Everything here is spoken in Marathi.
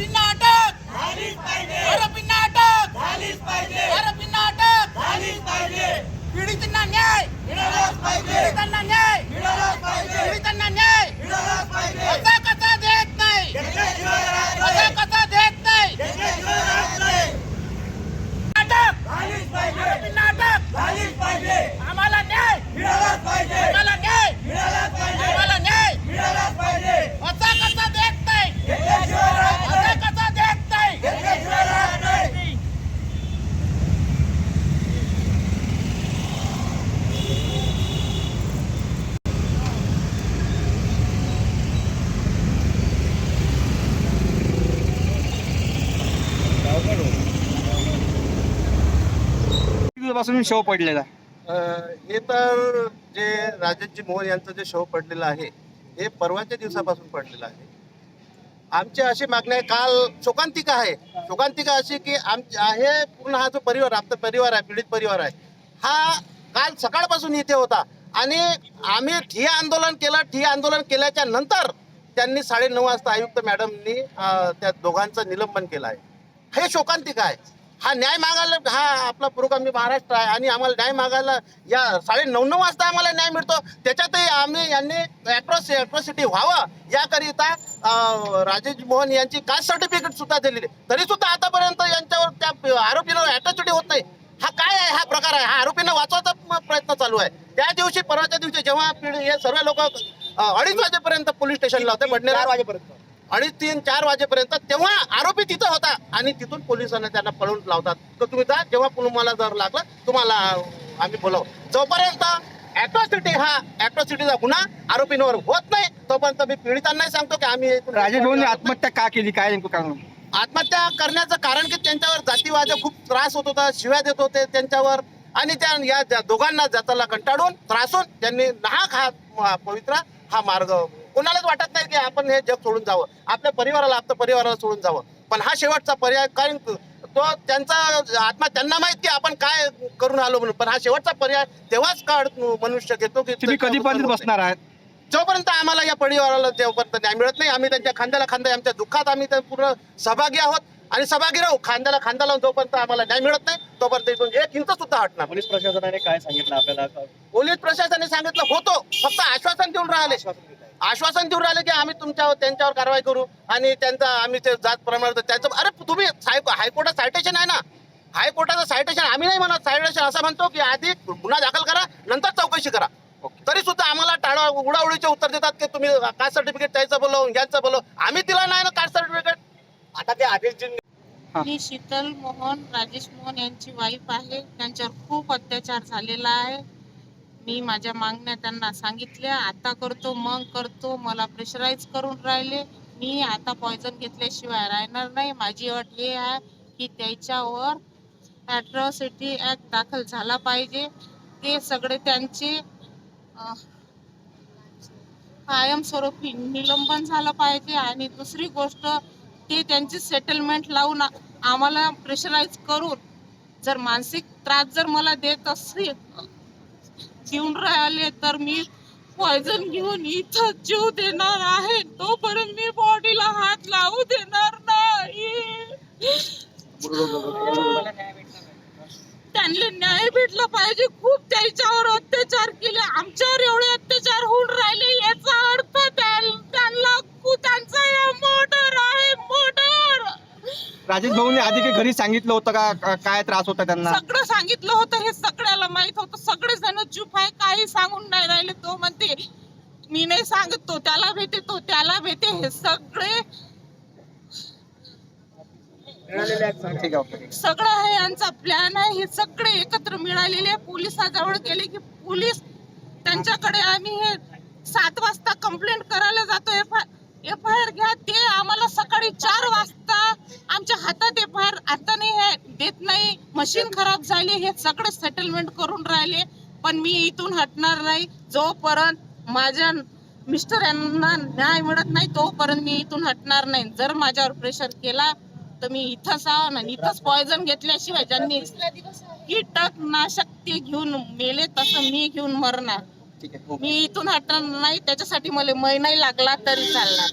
आरोपींना अटक आरोपींना अटक आरोपींना अटक पीडितांना न्याय पीडितांना न्याय पीडितांना न्याय असा कसा देत नाही असा कसा देत नाही अटक आरोपींना अटक आम्हाला न्याय आम्हाला न्याय आम्हाला न्याय असा कसा देत नाही असा कसा देत नाही पासून शव पडलेला हे तर जे राजेशजी मोहन यांचं जे शव पडलेलं आहे हे परवाच्या दिवसापासून पडलेलं आहे. आमची अशी मागणी आहे काल शोकांतिका आहे. शोकांतिका अशी की आम हे पूर्ण हा जो परिवार आपला परिवार आहे पीडित परिवार आहे. हा काल सकाळपासून इथे होता. आणि आम्ही ठिय्या आंदोलन केलं ठिय्या आंदोलन केल्याच्यानंतर त्यांनी साडेनऊ वाजता आयुक्त मॅडमनी त्या दोघांचं निलंबन केलं आहे. हे शोकांतिका आहे. हा न्याय मागायला हा आपला पुरोगामी महाराष्ट्र आहे आणि आम्हाला न्याय मागायला या साडे नऊ नऊ वाजता आम्हाला न्याय मिळतो. त्याच्यातही आम्ही यांनी अॅट्रॉस अॅट्रॉसिटी व्हावं याकरिता राजेश मोहन यांची कास्ट सर्टिफिकेट सुद्धा दिलेली. तरी सुद्धा आतापर्यंत यांच्यावर त्या आरोपीला अॅट्रॉसिटी होत नाही. हा काय आहे? हा प्रकार आहे. हा आरोपींना वाचवायचा प्रयत्न चालू आहे. त्या दिवशी परवाच्या दिवशी जेव्हा पिढी हे सर्व लोक अडीच वाजेपर्यंत पोलीस स्टेशनला होते वाजेपर्यंत. अडीच तीन चार वाजेपर्यंत तेव्हा आरोपी तिथं होता. आणि तिथून पोलिसांना त्यांना पळून लावतात. तर तुम्ही जा जेव्हा तुम्हाला जर लागलं तुम्हाला आम्ही बोलावू. जोपर्यंत अॅट्रॉसिटी हा अॅट्रॉसिटीचा गुन्हा आरोपींवर होत नाही तोपर्यंत मी पीडितांनाही सांगतो की आम्ही इथून- राजेश भाऊने आत्महत्या का केली? काय नेमकं कारण? आत्महत्या करण्याचं कारण की त्यांच्यावर जातीवाद खूप त्रास होत होता शिव्या देत होते त्यांच्यावर. आणि त्या या दोघांना जाताला कंटाळून त्रासून त्यांनी नाहक हा पवित्र हा मार्ग कोणालाच वाटत नाही की आपण हे जग सोडून जावं. आपल्या परिवाराला आपल्या परिवाराला सोडून जावं. पण हा शेवटचा पर्याय कारण तो त्यांचा आत्मा त्यांना माहीत की आपण काय करून आलो म्हणून. पण हा शेवटचा पर्याय तेव्हाच काळ मनुष्य घेतो की तुम्ही कधीपर्यंत बसणार आहात. जोपर्यंत आम्हाला या परिवाराला जोपर्यंत न्याय मिळत नाही आम्ही त्यांच्या खांद्याला खांदा आमच्या दुःखात आम्ही पूर्ण सहभागी आहोत. आणि सहभागी राहू खांद्याला खांदा लावून जोपर्यंत आम्हाला न्याय मिळत नाही तोपर्यंत इथून एक इंच सुद्धा हटणार पोलीस प्रशासनाने काय सांगितलं आपल्याला? पोलीस प्रशासनाने सांगितलं होतो. फक्त आश्वासन देऊन राहिले. आश्वासन देऊन राहिले की आम्ही तुमच्यावर त्यांच्यावर कारवाई करू. आणि त्यांचा आम्ही ते जात प्रमाण त्याचं अरे तुम्ही हायकोर्टात सायटेशन आहे ना. हायकोर्टाचं सायटेशन आम्ही नाही म्हणत. सायटेशन असं म्हणतो की आधी गुन्हा दाखल करा नंतर चौकशी करा. तरी सुद्धा आम्हाला टाळा उडाउडीचे उत्तर देतात की तुम्ही कास्ट सर्टिफिकेट द्यायचं बोलो यांचं बोलो आम्ही दिला नाही ना कास्ट सर्टिफिकेट आता ते आदेश मी शीतल मोहन राजेश मोहन यांची वाईफ आहे. त्यांच्यावर खूप अत्याचार झालेला आहे. मी माझ्या मागण्या त्यांना सांगितल्या. आता करतो मग करतो. मला प्रेशराईज करून राहिले. मी आता पॉयझन घेतल्याशिवाय राहणार नाही. माझी अट हे आहे की त्याच्यावर ॲट्रॉसिटी ॲक्ट दाखल झाला पाहिजे. ते सगळे त्यांचे कायमस्वरूपी निलंबन झालं पाहिजे. आणि दुसरी गोष्ट ते त्यांची सेटलमेंट लावून आम्हाला प्रेशराईज करून जर मानसिक त्रास जर मला देत असतील देऊन राहिले तर मी पॉयझन घेऊन इथं जीव देणार आहे. तोपर्यंत मी बॉडीला हात लावू देणार नाही. त्यांना न्याय भेटला पाहिजे. खूप त्याच्यावर राजेश भाऊने आधी काही घरी सांगितलं होतं का? काय त्रास होता त्यांना? सगळं सांगितलं होतं हे सगळ्याला माहीत होतं. सगळे जण चूप आहे काही सांगून नाही राहिले. तो म्हणते मी नाही सांगत तो त्याला भेटे तो त्याला भेटे. हे सगळे ठीक आहे ओके. सगळं हे यांचा प्लॅन आहे. हे सगळे एकत्र मिळालेले पोलिसाजवळ गेले की पोलीस त्यांच्याकडे आम्ही हे सात वाजता कंप्लेंट करायला जातो. एफ एफ आय आर घ्या. ते आम्हाला सकाळी चार वाजता देत नाही. मशीन खराब झाली हे सगळं सेटलमेंट करून राहिले. पण मी इथून हटणार नाही. जोपर्यंत माझ्या मिस्टर यांना न्याय मिळत नाही तोपर्यंत मी इथून हटणार नाही. जर माझ्यावर प्रेशर केला तर मी इथंच आहो ना इथंच पॉयझन घेतल्याशिवाय ज्यांनी कीटकनाशक ते घेऊन मेले तसं मी घेऊन मरणार. मी इथून हटणार नाही. त्याच्यासाठी मला महिनाही लागला तरी चालणार.